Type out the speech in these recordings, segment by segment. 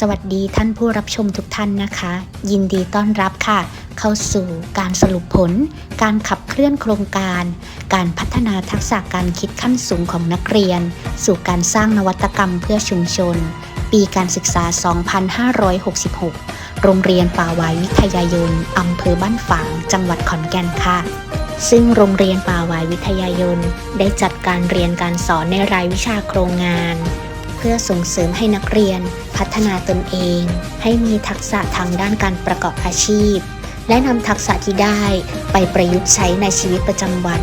สวัสดีท่านผู้รับชมทุกท่านนะคะ ยินดีต้อนรับค่ะ เข้าสู่การสรุปผล การขับเคลื่อนโครงการ การพัฒนาทักษะการคิดขั้นสูงของนักเรียน สู่การสร้างนวัตกรรมเพื่อชุมชน ปีการศึกษา 2566 โรงเรียนป่าวายวิทยายนอำเภอบ้านฝาง จังหวัดขอนแก่นค่ะซึ่งโรงเรียนป่าวายวิทยายน ได้จัดการเรียนการสอนในรายวิชาโครงงาน พื่อส่งเสริมให้นักเรียน พัฒนาตนเอง ให้มีทักษะทางด้านการประกอบอาชีพ และนำทักษะที่ได้ไปประยุกต์ใช้ในชีวิตประจำวัน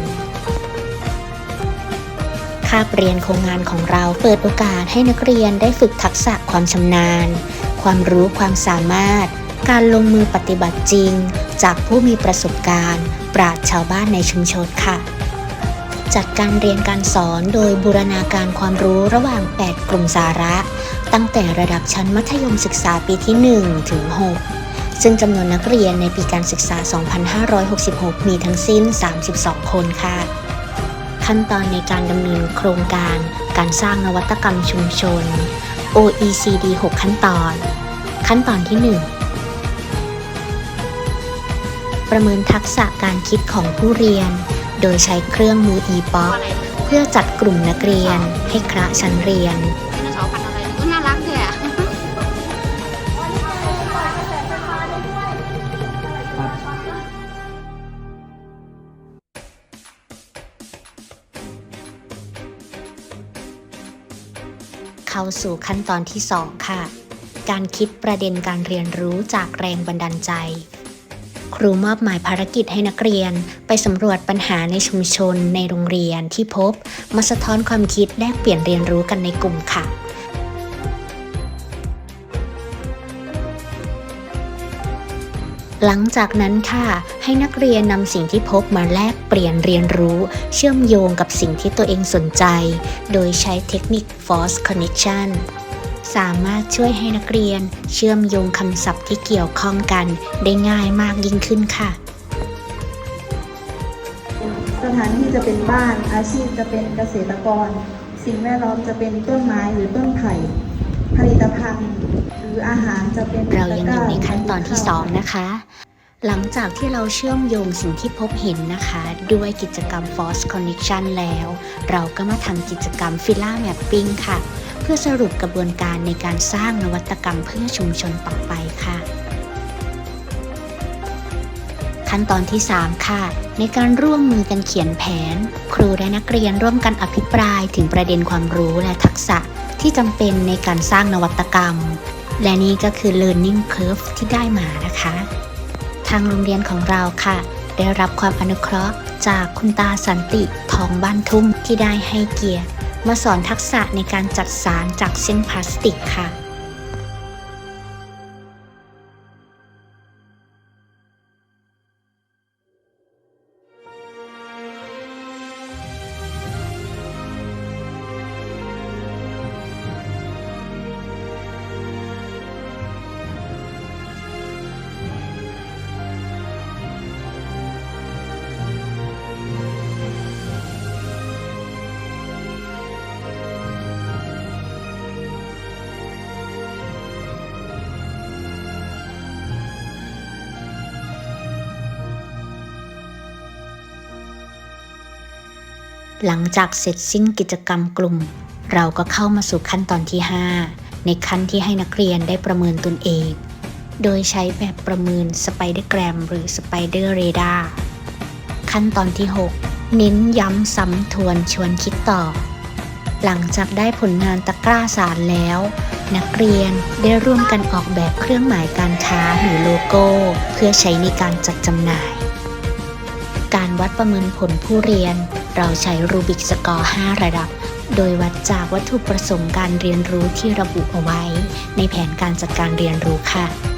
คาบเรียนโครงงานของเราเปิดโอกาสให้นักเรียนได้ฝึกทักษะความชำนาญ ความรู้ความสามารถ การลงมือปฏิบัติจริง จากผู้มีประสบการณ์ ปราชญ์ชาวบ้านในชุมชนค่ะ จัดการเรียนการสอนโดยบูรณาการความรู้ระหว่าง 8 กลุ่มสาระ ตั้งแต่ระดับชั้นมัธยมศึกษาปีที่ 1 ถึง 6 ซึ่งจำนวนนักเรียนในปีการศึกษา 2566 มีทั้งสิ้น 32 คนค่ะ ขั้นตอนในการดำเนินโครงการการสร้างนวัตกรรมชุมชน OECD 6 ขั้นตอน ขั้นตอนที่ 1ประเมินทักษะการคิดของผู้เรียน โดยใช้เครื่องมือ e-pop เพื่อจัดกลุ่มนักเรียนให้คละชั้นเรียนไดโนเสาร์พันธุ์อะไรก็น่ารักเลยอะเข้าสู่ขั้นตอนที่ 2 ค่ะ การคิดประเด็นการเรียนรู้จากแรงบันดาลใจ ครูมอบหมายภารกิจให้นักเรียน ไปสำรวจปัญหาในชุมชนในโรงเรียนที่พบ มาสะท้อนความคิดแลกเปลี่ยนเรียนรู้กันในกลุ่มค่ะหลังจากนั้นค่ะ ให้นักเรียนนำสิ่งที่พบมาแลกเปลี่ยนเรียนรู้ เชื่อมโยงกับสิ่งที่ตัวเองสนใจ โดยใช้เทคนิค force connection สามารถช่วยให้นักเรียน เชื่อมโยงคำศัพท์ที่เกี่ยวข้องกันได้ง่ายมากยิ่งขึ้นค่ะ สถานที่จะเป็นบ้านอาชีพจะเป็นเกษตรกร สิ่งแวดล้อมจะเป็นต้นไม้หรือต้นไผ่ผลิตภัณฑ์หรืออาหารจะเป็นเรายังอยู่ในตะกร้าขั้นตอนที่ 2 นะคะ หลังจากที่เราเชื่อมโยงสิ่งที่พบเห็นนะคะ ด้วยกิจกรรม Force Connection แล้ว เราก็มาทำกิจกรรม Fila Mapping ค่ะเพื่อสรุปกระบวนการในการสร้างนวัตกรรมเพื่อชุมชนต่อไปค่ะ ขั้นตอนที่ 3 ค่ะ ในการร่วมมือกันเขียนแผน ครูและนักเรียนร่วมกันอภิปรายถึงประเด็นความรู้และทักษะที่จำเป็นในการสร้างนวัตกรรม และนี่ก็คือ learning curve ที่ได้มานะคะ ทางโรงเรียนของเราค่ะ ได้รับความอนุเคราะห์จากคุณตาสันติทองบ้านทุ่งที่ได้ให้เกียรติ มาสอนทักษะในการจัดสารจากเส้นพลาสติกค่ะ หลังจากเสร็จสิ้นกิจกรรมกลุ่ม เราก็เข้ามาสู่ขั้นตอนที่ 5 ในขั้นที่ให้นักเรียนได้ประเมินตนเอง โดยใช้แบบประเมินสไปเดอร์แกรมหรือสไปเดอร์เรดาร์ขั้นตอนที่ 6 เน้นย้ำซ้ำทวนชวนคิดต่อ หลังจากได้ผลงานตะกร้าสารแล้ว นักเรียนได้ร่วมกันออกแบบเครื่องหมายการค้าหรือโลโก้ เพื่อใช้ในการจัดจำหน่าย การวัดประเมินผลผู้เรียน เราใช้รูบิกสกอร์ 5 ระดับ โดยวัดจากวัตถุประสงค์การเรียนรู้ที่ระบุเอาไว้ ในแผนการจัดการเรียนรู้ค่ะ